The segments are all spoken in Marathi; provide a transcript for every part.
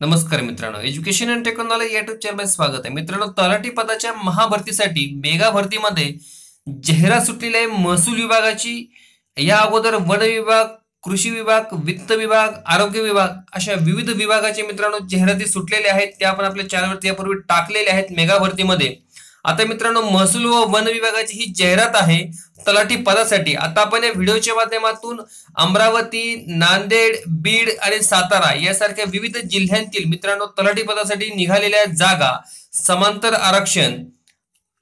नमस्कार मित्रांनो education and technology YouTube channel स्वागत आहे. मित्रांनो तलाठी पदाच्या महाभरतीसाठी मेगा भरतीमध्ये जाहिरात सुटलेली आहे महसूल विभागाची. या अगोदर वन विभाग कृषी विभाग वित्त विभाग आरोग्य विभाग अशा विविध विभागाचे मित्रांनो जाहिराती सुटलेल्या आहेत. त्या आपण आपल्या चॅनलवरती यापूर्वी टाकलेल्या आहेत मेगा भरतीमध्ये. आता मित्रांनो महसूल व वन विभागाची ही जाहिरात आहे तलाठी पदासाठी. आता आपण या व्हिडिओच्या माध्यमातून अमरावती नांदेड बीड आणि सातारा यासारख्या विविध जिल्ह्यांतील मित्रांनो तलाठी पदासाठी निघालेल्या जागा समांतर आरक्षण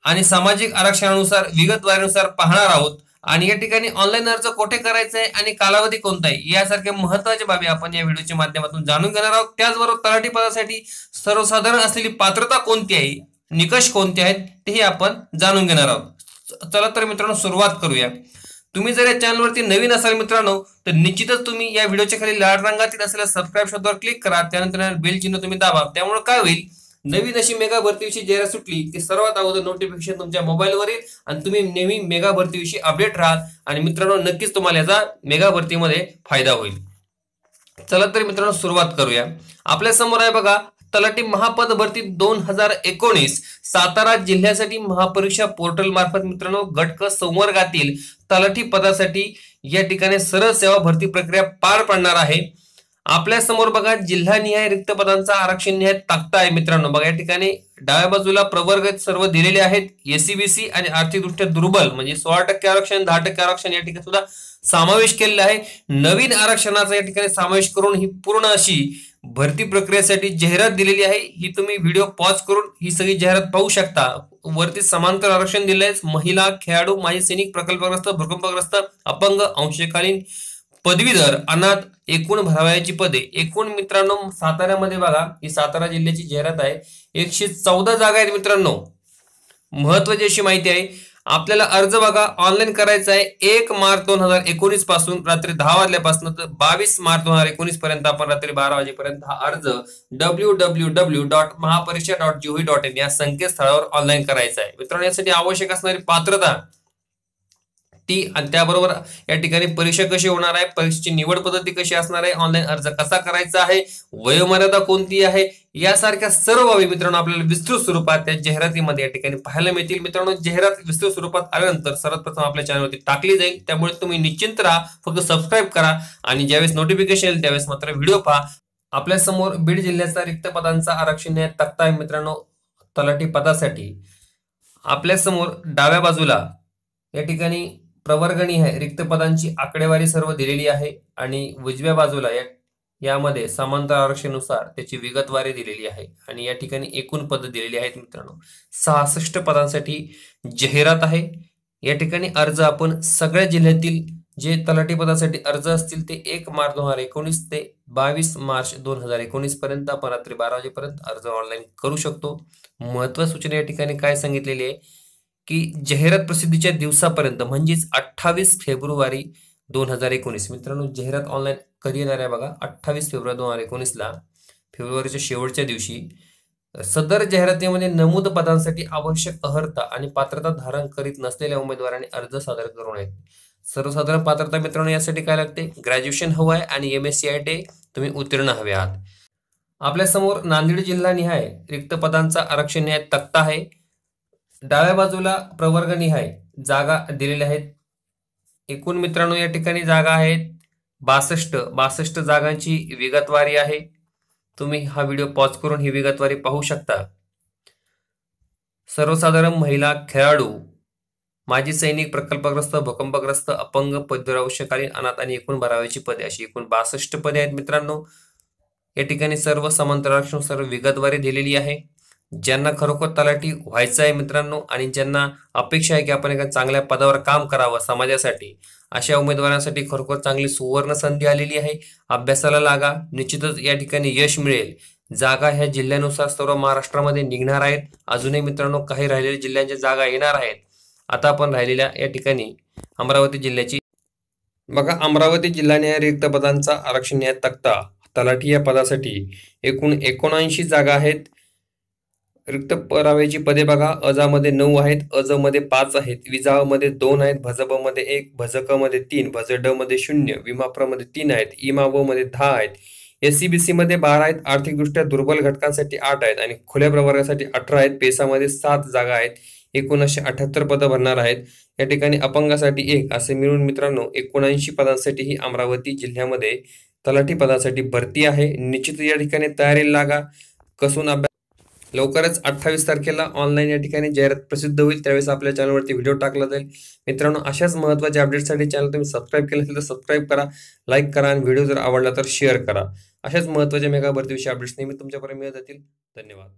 आणि सामाजिक आरक्षणानुसार विगतवारीनुसार पाहणार आहोत. आणि या ठिकाणी ऑनलाईन अर्ज कोठे करायचा आहे आणि कालावधी कोणता आहे यासारख्या महत्त्वाच्या बाबी आपण या व्हिडिओच्या माध्यमातून जाणून घेणार आहोत. त्याचबरोबर तलाठी पदासाठी सर्वसाधारण असलेली पात्रता कोणती आहे निकष कोणते आहेत तेही आपण जाणून घेणार आहोत. चला तर मित्रांनो सुरुवात करूया. तुम्ही जर या चॅनलवरती नवीन असाल मित्रांनो तर निश्चितच तुम्ही या व्हिडिओच्या खाली लाल रंगातील असलेल्या सबस्क्राईब शब्दावर क्लिक करा त्यानंतर बेल चिन्ह तुम्ही दाबा. त्यामुळे काय होईल नवीन अशी मेगा भरतीविषयी जाहिरात सुटली की सर्वात अगोदर नोटिफिकेशन तुमच्या मोबाईलवर येईल आणि तुम्ही नेहमी मेगा भरतीविषयी अपडेट राहाल आणि मित्रांनो नक्कीच तुम्हाला याचा मेगा भरतीमध्ये फायदा होईल. चला तर मित्रांनो सुरुवात करूया. आपल्यासमोर आहे बघा तलाठी महापद भरती दोन हजार एकोणीस सातारा जिल्ह्यासाठी महापरीक्षा पोर्टल मार्फत मित्रांनो गटक संवर्गातील तलाठी पदासाठी या ठिकाणी सरळ सेवा भरती प्रक्रिया पार पडणार आहे. आपल्यासमोर बघा जिल्हानिहाय रिक्त पदांचा आरक्षण निहाय ताकता आहे मित्रांनो. बघा या ठिकाणी डाव्या बाजूला प्रवर्ग सर्व दिलेले आहेत. एसीबीसी आणि आर्थिकदृष्ट्या दुर्बल म्हणजे सोळा टक्के आरक्षण दहा टक्के आरक्षण या ठिकाणी सुद्धा समावेश केलेला आहे. नवीन आरक्षणाचा या ठिकाणी समावेश करून ही पूर्ण अशी भरती प्रक्रियेसाठी जाहिरात दिलेली आहे. ही तुम्ही व्हिडिओ पॉज करून ही सगळी जाहिरात पाहू शकता. वरती समांतर आरक्षण दिलंय महिला खेळाडू माजी सैनिक प्रकल्पग्रस्त भूकंपग्रस्त अपंग अंशकालीन पदवीधर अनाथ एकूण भरावयाची पदे. एकूण मित्रांनो साताऱ्यामध्ये बघा ही सातारा जिल्ह्याची जाहिरात आहे. एकशे चौदा जागा आहेत मित्रांनो. महत्वाची अशी माहिती आहे आपल्याला अर्ज बघा. ऑनलाईन करायचा आहे. एक मार्च दोन हजार एकोणीसपासून रात्री दहा वाजल्यापासून तर बावीस मार्च दोन हजार एकोणीस पर्यंत आपण रात्री बारा वाजेपर्यंत हा अर्ज W W W dot Mahapariksha dot G O V dot in या संकेतस्थळावर ऑनलाईन करायचा आहे. मित्रांनो यासाठी आवश्यक असणारी पात्रता ती आणि त्याबरोबर या ठिकाणी परीक्षा कशी होणार आहे परीक्षेची निवड पद्धती कशी असणार आहे ऑनलाईन अर्ज कसा करायचा आहे वयोमर्यादा कोणती आहे यासारख्या सर्व बाबी मित्रांनो आपल्याला विस्तृत स्वरूपात त्या जाहिरातीमध्ये या ठिकाणी पाहायला मिळतील. मित्रांनो जाहिरात विस्तृत स्वरूपात आल्यानंतर सर्वात प्रथम आपल्या चॅनलवरती टाकली जाईल. त्यामुळे तुम्ही निश्चिंत राहा फक्त सबस्क्राईब करा आणि ज्यावेळेस नोटिफिकेशन येईल त्यावेळेस मात्र व्हिडिओ पहा. आपल्यासमोर बीड जिल्ह्याचा रिक्त पदांचा आरक्षण तक्ता आहे मित्रांनो तलाठी पदासाठी. आपल्यासमोर डाव्या बाजूला या ठिकाणी प्रवर्गणी आहे. रिक्त पदांची आकडेवारी सर्व दिलेली आहे आणि उजव्या बाजूला या यामध्ये समांतर आरक्षणानुसार त्याची विगतवारी दिलेली आहे आणि या ठिकाणी एकूण पद दिलेली आहेत मित्रांनो. सहासष्ट पदांसाठी जाहिरात आहे. या ठिकाणी अर्ज आपण सगळ्या जिल्ह्यातील जे तलाठी पदासाठी अर्ज असतील ते एक मार्च दोन हजार एकोणीस ते बावीस मार्च दोन हजार एकोणीस पर्यंत आपण रात्री बारा वाजेपर्यंत अर्ज ऑनलाईन करू शकतो. महत्त्व सूचना या ठिकाणी काय सांगितलेली आहे? की जाहिरात प्रसिद्धीच्या दिवसापर्यंत म्हणजेच अठ्ठावीस फेब्रुवारी दोन हजार एकोणीस. मित्रांनो जाहिरात ऑनलाईन कधी येणार आहे बघा? अठ्ठावीस फेब्रुवारी दोन हजार एकोणीसला. फेब्रुवारीच्या शेवटच्या दिवशी. सदर जाहिरातीमध्ये नमूद पदांसाठी आवश्यक अर्हता आणि पात्रता धारण करीत नसलेल्या उमेदवारांनी अर्ज सादर करू नये सर्वसाधारण पात्रता मित्रांनो यासाठी काय लागते? ग्रॅज्युएशन हवं आहे आणि M S C I T तुम्ही उत्तीर्ण हवे आहात आपल्यासमोर नांदेड जिल्हा निहाय रिक्त पदांचा आरक्षण न्याय तक्ता आहे. डाव्या बाजूला प्रवर्गनिहाय जागा दिलेल्या आहेत. एकूण मित्रांनो या ठिकाणी जागा आहेत बासष्ट. बासष्ट जागांची विगतवारी आहे. तुम्ही हा व्हिडिओ पॉज करून ही विगतवारी पाहू शकता. सर्वसाधारण महिला खेळाडू माजी सैनिक प्रकल्पग्रस्त भूकंपग्रस्त अपंग पदविरावश्यकालीन अनाथ आणि एकूण भराव्याची पदे अशी एकूण बासष्ट पदे आहेत मित्रांनो. या ठिकाणी सर्व समांतर सर्व विगतवारी दिलेली आहे. ज्यांना खरोखर तलाठी व्हायचं आहे मित्रांनो आणि ज्यांना अपेक्षा आहे की आपण एका चांगल्या पदावर काम करावं समाजासाठी अशा उमेदवारांसाठी खरोखर चांगली सुवर्ण संधी आलेली आहे. अभ्यासाला लागा. निश्चितच या ठिकाणी यश मिळेल. जागा ह्या जिल्ह्यानुसार सर्व महाराष्ट्रामध्ये निघणार आहेत. अजूनही मित्रांनो काही राहिलेल्या जिल्ह्यांच्या जागा येणार आहेत. आता आपण राहिलेल्या या ठिकाणी अमरावती जिल्ह्याची. बघा अमरावती जिल्ह्याने रिक्त पदांचा आरक्षण या तक्ता. तलाठी या पदासाठी एकूण एकोणऐंशी जागा आहेत. रिक्त परावेची पदे बघा. अजामध्ये नऊ आहेत अजमध्ये पाच आहेत. विजामध्ये दोन आहेत भजबमध्ये एक भजकमध्ये तीन भज ड मध्ये शून्य विमाप्रमध्ये तीन आहेत इमा व मध्ये दहा आहेत. एस सी बी सी मध्ये बारा आहेत आर्थिकदृष्ट्या दुर्बल घटकांसाठी आठ आहेत आणि खुल्या प्रवर्गासाठी अठरा आहेत पेसामध्ये सात जागा आहेत. एकोणीसशे अठ्याहत्तर पदं भरणार आहेत. या ठिकाणी अपंगासाठी एक असे मिळून मित्रांनो एकोणऐंशी पदांसाठी ही अमरावती जिल्ह्यामध्ये तलाठी पदासाठी भरती आहे. निश्चित या ठिकाणी तयारी लागा. कसून अभ्यास लवकरच अठ्ठावीस तारखेला ऑनलाईन या ठिकाणी जाहिरात प्रसिद्ध होईल. त्यावेळेस आपल्या चॅनलवरती व्हिडिओ टाकला जाईल. मित्रांनो अशाच महत्त्वाच्या अपडेटसाठी चॅनल तुम्ही सबस्क्राईब केलं असेल तर सबस्क्राईब करा लाईक करा आणि व्हिडिओ जर आवडला तर शेअर करा. अशाच महत्त्वाच्या मेगा भरतीविषयी अपडेट्स नेहमी तुमच्यापर्यंत मिळत जातील. धन्यवाद.